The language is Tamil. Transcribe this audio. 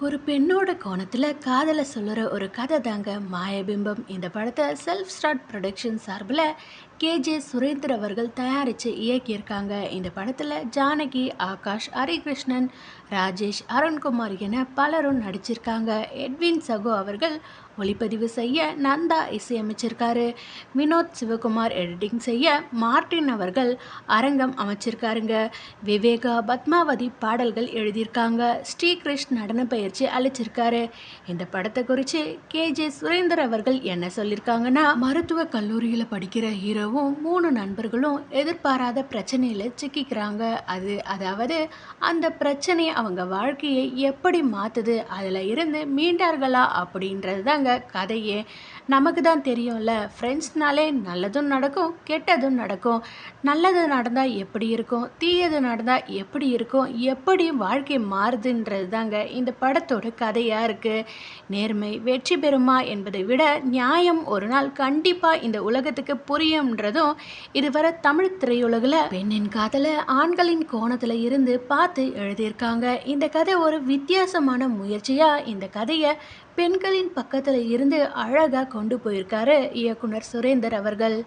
ஒரு பெண்ணோட கோணத்தில் காதலை சொல்லுற ஒரு கதை தாங்க மாயபிம்பம். இந்த படத்தை செல்ஃப் ஸ்டார்ட் ப்ரொடக்ஷன் சார்பில் கேஜே சுரேந்தர் அவர்கள் தயாரித்து இயக்கியிருக்காங்க. இந்த படத்தில் ஜானகி ஆகாஷ் ஹரிகிருஷ்ணன் ராஜேஷ் அருண்குமார் என பலரும் நடிச்சிருக்காங்க. எட்வின் சகோ அவர்கள் ஒளிப்பதிவு செய்ய நந்தா இசையமைச்சிருக்காரு. வினோத் சிவகுமார் எடிட்டிங் செய்ய மார்டின் அவர்கள் அரங்கம் அமைச்சிருக்காருங்க. விவேகா பத்மாவதி பாடல்கள் எழுதியிருக்காங்க. ஸ்ரீகிருஷ் நடன பயிற்சி அளிச்சிருக்காரு. இந்த படத்தை குறித்து கேஜே சுரேந்தர் அவர்கள் என்ன சொல்லியிருக்காங்கன்னா மருத்துவ கல்லூரியில் படிக்கிற ஹீரோ வரவும் மூணு நண்பர்களும் எதிர்பாராத பிரச்சனையில் சிக்கிக்கிறாங்க. அது அதாவது அந்த பிரச்சனை அவங்க வாழ்க்கையை எப்படி மாற்றுது அதில் இருந்து மீண்டார்களா? அப்படின்றது தாங்க கதையே. நமக்கு தான் தெரியும்ல ஃப்ரெண்ட்ஸ்னாலே நல்லதும் நடக்கும் கெட்டதும் நடக்கும். நல்லது நடந்தால் எப்படி இருக்கும்? தீயது நடந்தால் எப்படி இருக்கும்? எப்படி வாழ்க்கை மாறுதுன்றது தாங்க இந்த படத்தோட கதையாக இருக்குது நேர்மை வெற்றி பெறுமா என்பதை விட நியாயம் ஒரு நாள் கண்டிப்பாக இந்த உலகத்துக்கு புரியும் புரியும்ன்றதும் இதுவரை தமிழ் திரையுலகில் பெண்ணின் காதலை ஆண்களின் கோணத்தில் இருந்து பார்த்து எழுதியிருக்காங்க. இந்த கதை ஒரு வித்தியாசமான முயற்சியாக இந்த கதையை பெண்களின் பக்கத்தில் இருந்து அழகாக கொண்டு போயிருக்காரு இயக்குனர் சுரேந்தர் அவர்கள்.